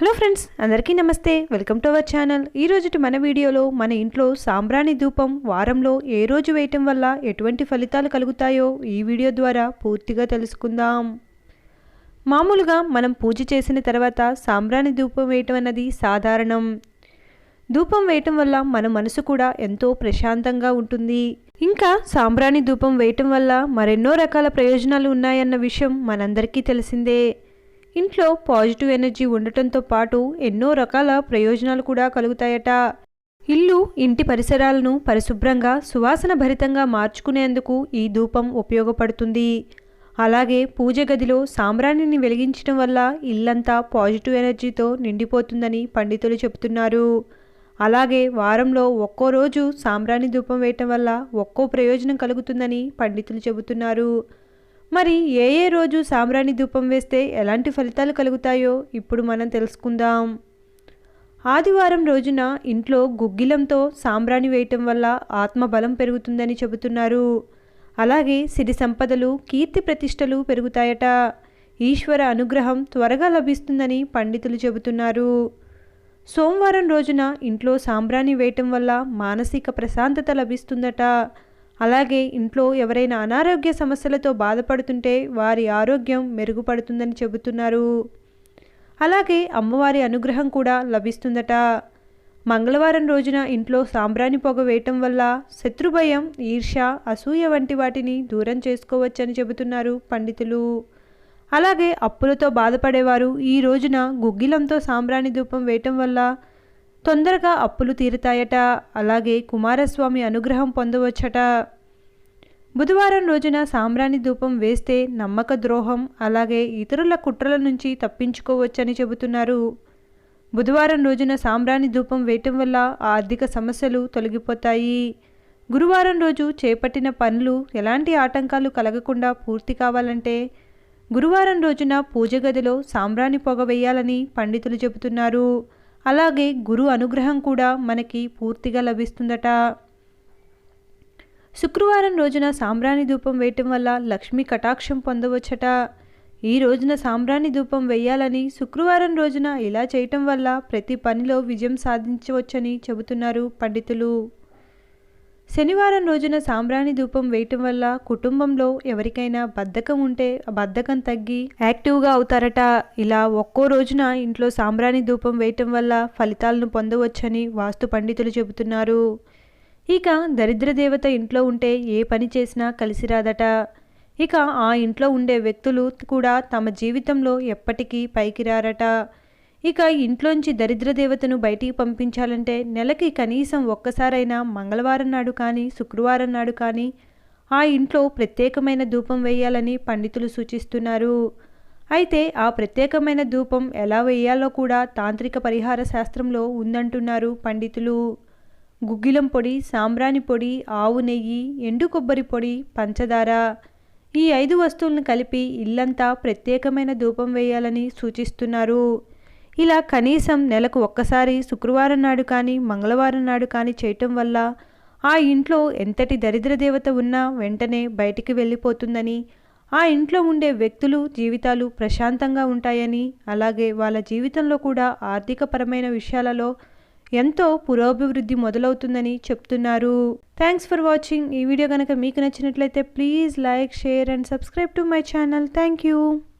Hello friends అందరికీ నమస్తే. Welcome to our channel. ఈ మన వీడియోలో మన ఇంట్లో సాంబ్రాణి ధూపం వారంలో ఏ రోజు వేయటం వల్ల ఎటువంటి ఫలితాలు కలుగుతాయో ఈ వీడియో ద్వారా పూర్తిగా తెలుసుకుందాం. మామూలుగా మనం పూజ చేసిన తర్వాత సాంబ్రాణి ధూపం వేయటం అన్నది సాధారణం. ధూపం వేయటం వల్ల మన మనసు కూడా ఎంతో ప్రశాంతంగా ఉంటుంది. ఇంకా సాంబ్రాణి ధూపం వేయటం వల్ల మరెన్నో రకాల ప్రయోజనాలు ఉన్నాయన్న విషయం మనందరికీ తెలిసిందే. ఇంట్లో పాజిటివ్ ఎనర్జీ ఉండటంతో పాటు ఎన్నో రకాల ప్రయోజనాలు కూడా కలుగుతాయట. ఇల్లు ఇంటి పరిసరాలను పరిశుభ్రంగా సువాసన భరితంగా మార్చుకునేందుకు ఈ ధూపం ఉపయోగపడుతుంది. అలాగే పూజ గదిలో సాంబ్రాణిని వెలిగించడం వల్ల ఇల్లంతా పాజిటివ్ ఎనర్జీతో నిండిపోతుందని పండితులు చెబుతున్నారు. అలాగే వారంలో ఒక్కో రోజు సాంబ్రాణి ధూపం వేయటం వల్ల ఒక్కో ప్రయోజనం కలుగుతుందని పండితులు చెబుతున్నారు. మరి ఏ ఏ రోజు సాంబ్రాణి ధూపం వేస్తే ఎలాంటి ఫలితాలు కలుగుతాయో ఇప్పుడు మనం తెలుసుకుందాం. ఆదివారం రోజున ఇంట్లో గుగ్గిలంతో సాంబ్రాణి వేయటం వల్ల ఆత్మబలం పెరుగుతుందని చెబుతున్నారు. అలాగే సిరి సంపదలు కీర్తి ప్రతిష్టలు పెరుగుతాయట. ఈశ్వర అనుగ్రహం త్వరగా లభిస్తుందని పండితులు చెబుతున్నారు. సోమవారం రోజున ఇంట్లో సాంబ్రాణి వేయటం వల్ల మానసిక ప్రశాంతత లభిస్తుందట. అలాగే ఇంట్లో ఎవరైనా అనారోగ్య సమస్యలతో బాధపడుతుంటే వారి ఆరోగ్యం మెరుగుపడుతుందని చెబుతున్నారు. అలాగే అమ్మవారి అనుగ్రహం కూడా లభిస్తుందట. మంగళవారం రోజున ఇంట్లో సాంబ్రాణి పొగ వేయటం వల్ల శత్రుభయం ఈర్ష అసూయ వంటి వాటిని దూరం చేసుకోవచ్చని చెబుతున్నారు పండితులు. అలాగే అప్పులతో బాధపడేవారు ఈ రోజున గుగ్గిలంతో సాంబ్రాణి ధూపం వేయటం వల్ల తొందరగా అప్పులు తీరుతాయట. అలాగే కుమారస్వామి అనుగ్రహం పొందవచ్చట. బుధవారం రోజున సాంబ్రాణి ధూపం వేస్తే నమ్మక ద్రోహం అలాగే ఇతరుల కుట్రల నుంచి తప్పించుకోవచ్చని చెబుతున్నారు. బుధవారం రోజున సాంబ్రాణి ధూపం వేయటం వల్ల ఆర్థిక సమస్యలు తొలగిపోతాయి. గురువారం రోజు చేపట్టిన పనులు ఎలాంటి ఆటంకాలు కలగకుండా పూర్తి కావాలంటే గురువారం రోజున పూజ గదిలో సాంబ్రాణి పొగ వేయాలని పండితులు చెబుతున్నారు. అలాగే గురు అనుగ్రహం కూడా మనకి పూర్తిగా లభిస్తుందట. శుక్రవారం రోజున సాంబ్రాణి ధూపం వేయటం వల్ల లక్ష్మీ కటాక్షం పొందవచ్చట. ఈ రోజున సాంబ్రాణి ధూపం వేయాలని శుక్రవారం రోజున ఇలా చేయటం వల్ల ప్రతి పనిలో విజయం సాధించవచ్చని చెబుతున్నారు పండితులు. శనివారం రోజున సాంబ్రాణి ధూపం వేయటం వల్ల కుటుంబంలో ఎవరికైనా బద్ధకం ఉంటే ఆ బద్ధకం తగ్గి యాక్టివ్గా అవుతారట. ఇలా ఒక్కో రోజున ఇంట్లో సాంబ్రాణి ధూపం వేయటం వల్ల ఫలితాలను పొందవచ్చని వాస్తు పండితులు చెబుతున్నారు. ఇక దరిద్ర దేవత ఇంట్లో ఉంటే ఏ పని చేసినా కలిసి రాదట. ఇక ఆ ఇంట్లో ఉండే వ్యక్తులు కూడా తమ జీవితంలో ఎప్పటికీ పైకి రారట. ఇక ఇంట్లోంచి దరిద్ర దేవతను బయటికి పంపించాలంటే నెలకి కనీసం ఒక్కసారైనా మంగళవారం నాడు కానీ శుక్రవారం నాడు కానీ ఆ ఇంట్లో ప్రత్యేకమైన ధూపం వేయాలని పండితులు సూచిస్తున్నారు. అయితే ఆ ప్రత్యేకమైన ధూపం ఎలా వేయాలో కూడా తాంత్రిక పరిహార శాస్త్రంలో ఉందంటున్నారు పండితులు. గుగ్గిలం పొడి సాంబ్రాణి పొడి ఆవు నెయ్యి ఎండు కొబ్బరి పొడి పంచదార ఈ ఐదు వస్తువులను కలిపి ఇల్లంతా ప్రత్యేకమైన ధూపం వేయాలని సూచిస్తున్నారు. ఇలా కనీసం నెలకు ఒక్కసారి శుక్రవారం నాడు కానీ మంగళవారం నాడు కానీ చేయటం వల్ల ఆ ఇంట్లో ఎంతటి దరిద్ర దేవత ఉన్నా వెంటనే బయటికి వెళ్ళిపోతుందని ఆ ఇంట్లో ఉండే వ్యక్తులు జీవితాలు ప్రశాంతంగా ఉంటాయని అలాగే వాళ్ళ జీవితంలో కూడా ఆర్థికపరమైన విషయాలలో ఎంతో పురోభివృద్ధి మొదలవుతుందని చెప్తున్నారు. థ్యాంక్స్ ఫర్ వాచింగ్ ఈ వీడియో కనుక మీకు నచ్చినట్లయితే please like share and subscribe to my channel. Thank you